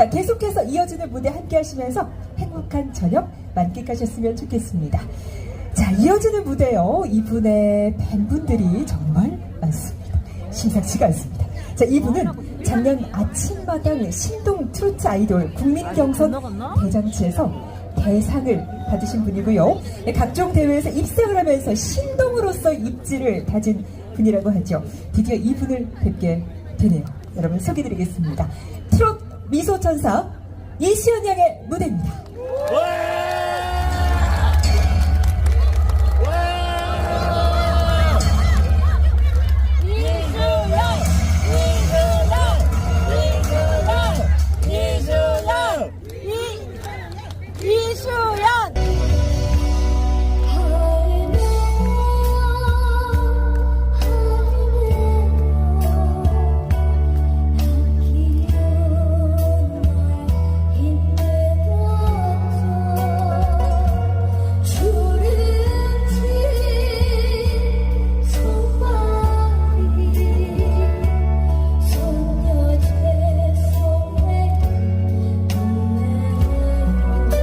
자, 계속해서 이어지는 무대 함께 하시면서 행복한 저녁 만끽하셨으면 좋겠습니다. 자, 이어지는 무대요. 이분의 팬분들이 정말 많습니다. 심상치가 않습니다. 자, 이분은 작년 아침마당 신동 트로트 아이돌 국민경선 대잔치에서 대상을 받으신 분이고요. 네, 각종 대회에서 입상을 하면서 신동으로서 입지를 다진 분이라고 하죠. 드디어 이분을 뵙게 되네요. 여러분 소개드리겠습니다. 미소천사 이시연 양의 무대입니다. 와!